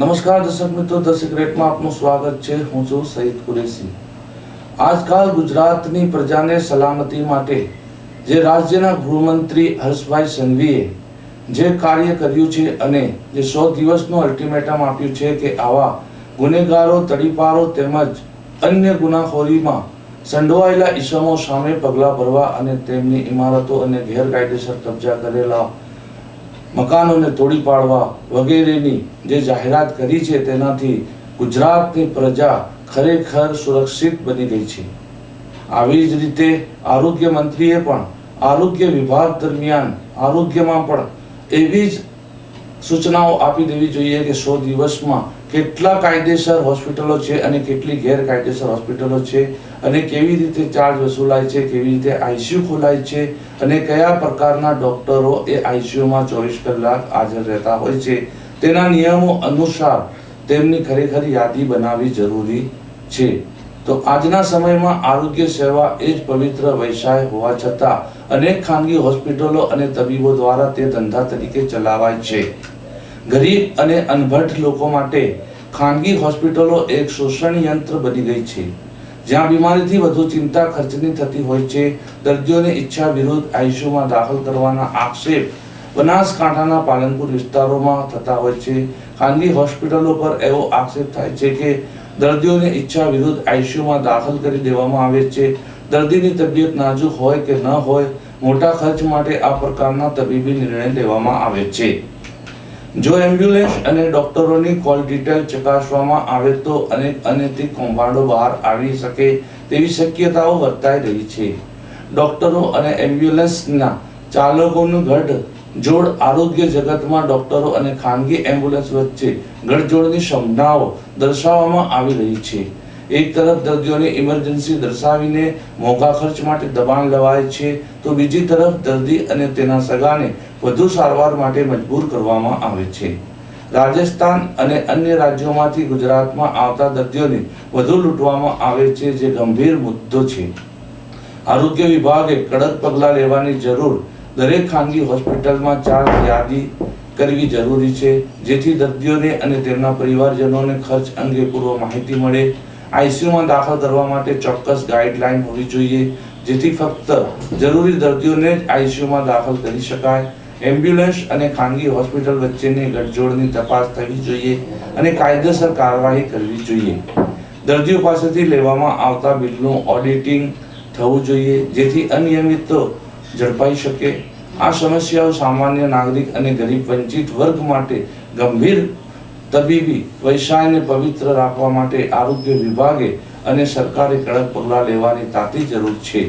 નમસ્કાર દર્શક મિત્રો, ધ સિક્રેટમાં આપનું સ્વાગત છે. હું છું સઈદ કુરેશી. આજકાલ ગુજરાતની પ્રજાને સલામતી માટે જે રાજ્યના ગૃહમંત્રી હર્ષભાઈ સંઘવીએ જે કાર્ય કર્યું છે અને જે સો દિવસનું અલ્ટિમેટમ આપ્યું છે કે આવા ગુનેગારો, તડીપારો તેમજ અન્ય ગુનાખોરીમાં સંડોવાયેલા ઈસમો સામે પગલાં ભરવા અને તેમની ઇમારતો અને ગેરકાયદેસર કબજા કરેલા મકાનોને તોડી પાડવા વગેરેની જે જાહેરાત કરી છે તેનાથી ગુજરાતની પ્રજા ખરેખર સુરક્ષિત બની ગઈ છે. આવી જ રીતે આરોગ્ય મંત્રીએ પણ આરોગ્ય વિભાગ દરમિયાન, આરોગ્યમાં પણ એવી જ સૂચનાઓ આપી દેવી જોઈએ કે સો દિવસમાં કેટલા કાયદેસર હોસ્પિટલો છે અને કેટલી ગેરકાયદેસર હોસ્પિટલો છે અને કેવી રીતે ચાર્જ વસૂલાય છે, કેવી રીતે આઈસીયુ ખોલાય છે અને કયા પ્રકારના ડોક્ટરો એ આઈસીયુમાં ચોવીસ કલાક હાજર રહેતા હોય છે. તેના નિયમો અનુસાર તેમની ખરેખર યાદી બનાવવી જરૂરી છે. તો આજના સમયમાં આરોગ્ય સેવા એ જ પવિત્ર વ્યવસાય હોવા છતાં અનેક ખાનગી હોસ્પિટલો અને તબીબો દ્વારા તે ધંધા તરીકે ચલાવાય છે. ગરીબ અને અનભટ લોકો માટે ખાનગી હોસ્પિટલો એક શોષણ યંત્ર બની ગઈ છે. જ્યાં બીમારીથી વધુ ચિંતા ખર્ચની થતી હોય છે, દર્દીઓને ઈચ્છા વિરુદ્ધ આઈસીયુમાં દાખલ કરવાના આક્ષેપ બનાસકાંઠાના પાલનપુર વિસ્તારોમાં થતા હોય છે. ખાનગી હોસ્પિટલો પર એવો આક્ષેપ થાય છે કે દર્દીઓને ઈચ્છા વિરુદ્ધ આઈસીયુમાં દાખલ કરી દેવામાં આવે છે. દર્દીની તબિયત નાજુક હોય કે ન હોય, મોટા ખર્ચ માટે આ પ્રકારના તબીબી નિર્ણય લેવામાં આવે છે. જો એમ્બ્યુલન્સ અને ડોક્ટરોની કોલ ડિટેલ ચકાસવામાં આવે તો અનેક અનૈતિક કૌભાંડો બહાર આવી શકે તેવી શક્યતાઓ વર્તાઈ રહી છે. ડોક્ટરો અને એમ્બ્યુલન્સના ચાલકોનું ગઢ જોડ આરોગ્ય જગતમાં ડોક્ટરો અને ખાનગી એમ્બ્યુલન્સ વચ્ચે ગઠજોડની સંભાવનાઓ દર્શાવવામાં આવી રહી છે. એક તરફ દર્દીઓને ઇમરજન્સી દર્શાવીને મોંઘા ખર્ચ માટે દબાણ લેવાય છે, તો બીજી તરફ દર્દી અને તેના સગાને વધુ સારવાર માટે મજબૂર કરવામાં આવે છે. રાજસ્થાન અને અન્ય રાજ્યોમાંથી ગુજરાતમાં આવતા દર્દીઓને વધુ લૂંટવામાં આવે છે, જે ગંભીર મુદ્દો છે. આરોગ્ય વિભાગે કડક પગલાં લેવાની જરૂર દરેક ખાનગી હોસ્પિટલમાં ચાર યાદી કરવી જરૂરી છે, જેથી દર્દીઓને અને તેમના પરિવારજનોને ખર્ચ અંગે પૂર્વ માહિતી મળે. આઈસીયુમાં દાખલ કરવા માટે ચોક્કસ ગાઈડલાઈન હોવી જોઈએ, જેથી ફક્ત જરૂરી દર્દીઓને જ આઈસીયુમાં દાખલ કરી શકાય. એમ્બ્યુલન્સ અને ખાનગી હોસ્પિટલ વચ્ચેની ગઠજોડની તપાસ થવી જોઈએ અને કાયદેસર કાર્યવાહી કરવી જોઈએ. દર્દીઓ પાસેથી લેવામાં આવતા બિલનું ઓડિટિંગ થવું જોઈએ, જેથી અનિયમિતો ઝડપાઈ શકે. આ સમસ્યાઓ સામાન્ય નાગરિક અને ગરીબ વંચિત વર્ગ માટે ગંભીર તબીબી વ્યવસાયને પવિત્ર રાખવા માટે આરોગ્ય વિભાગે અને સરકારે કડક પગલાં લેવાની તાતી જરૂર છે.